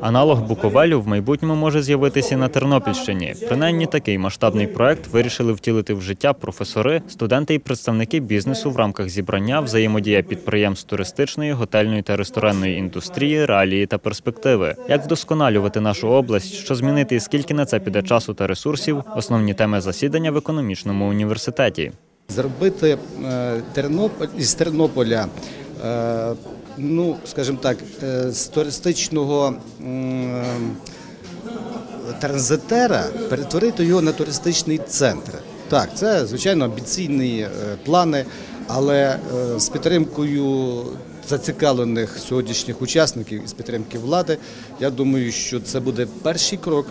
Аналог Буковелю в майбутньому може з'явитися на Тернопільщині. Принаймні такий масштабний проект вирішили втілити в життя професори, студенти і представники бізнесу в рамках зібрання взаємодія підприємств туристичної, готельної та ресторанної індустрії, реалії та перспективи. Як вдосконалювати нашу область, що змінити і скільки на це піде часу та ресурсів основні теми засідання в економічному університеті. Зробити е, Тернополь із Тернополя, е, ну скажімо так, е, з туристичного транзитера перетворити його на туристичний центр. Так, це звичайно амбіційні е, плани, але е, з підтримкою зацікавлених сьогоднішніх учасників і з підтримки влади, я думаю, що це буде перший крок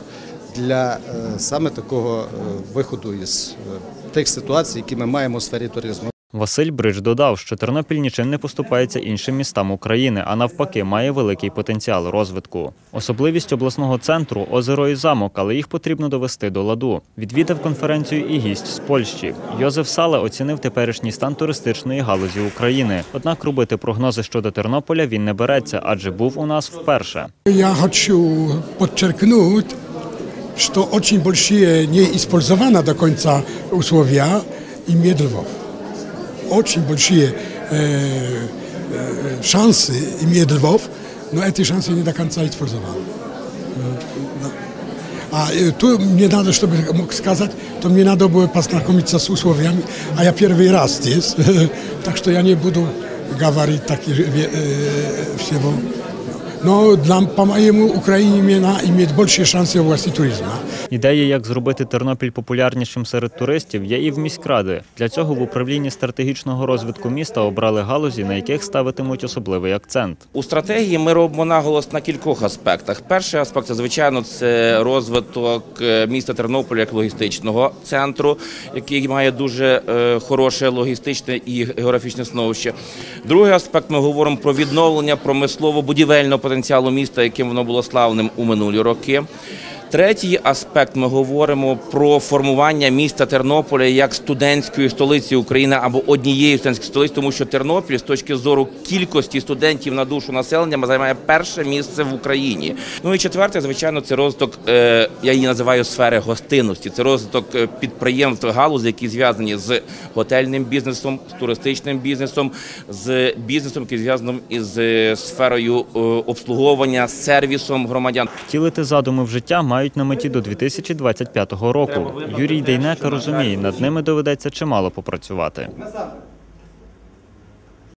для е, саме такого е, виходу із е, тих ситуацій, які ми маємо у сфері туризму. Василь Брич додав, що Тернопіль нічим не поступається іншим містам України, а навпаки, має великий потенціал розвитку. Особливість обласного центру озеро і замок, але їх потрібно довести до ладу. Відвідав конференцію і гість з Польщі. Йозеф Сале оцінив теперішній стан туристичної галузі України. Однак робити прогнози щодо Тернополя він не береться, адже був у нас вперше. Я хочу подчеркнуть, что очень большие не использовано до конца условия имеет Львов. Очень большие э, э, шансы имеет Львов, но эти шансы не до конца использованы. Э, да. А э, то мне надо, чтобы я мог сказать, то мне надо было познакомиться с условиями, а я первый раз здесь, так что я не буду говорить так э, всего. Но для, по-моему, Украине имена имеет большие шансы в области туризма. Ідеї, як зробити Тернопіль популярнішим серед туристів, є і в міськради. Для цього в управлінні стратегічного розвитку міста обрали галузі, на яких ставитимуть особливий акцент. У стратегії ми робимо наголос на кількох аспектах. Перший аспект, це, звичайно, це розвиток е, міста Тернополя як логістичного центру, який має дуже е, хороше логістичне і географічне становище. Другий аспект ми говоримо про відновлення промислово-будівельного потенціалу міста, яким воно було славним у минулі роки. Третій аспект ми говоримо про формування міста Тернополя як студентської столиці України або однієї студентської столиці, тому що Тернопіль з точки зору кількості студентів на душу населення займає перше місце в Україні. Ну і четверте, звичайно, це розвиток, е, я її називаю сфери гостинності. Це розвиток е, підприємств галузі, які зв'язані з готельним бізнесом, з туристичним бізнесом, з бізнесом, який зв'язаний із е, сферою обслуговування, сервісом громадян. Втілити задуми в життя мають на меті до 2025 року. Юрій Дейнека розуміє, над ними доведеться чимало попрацювати.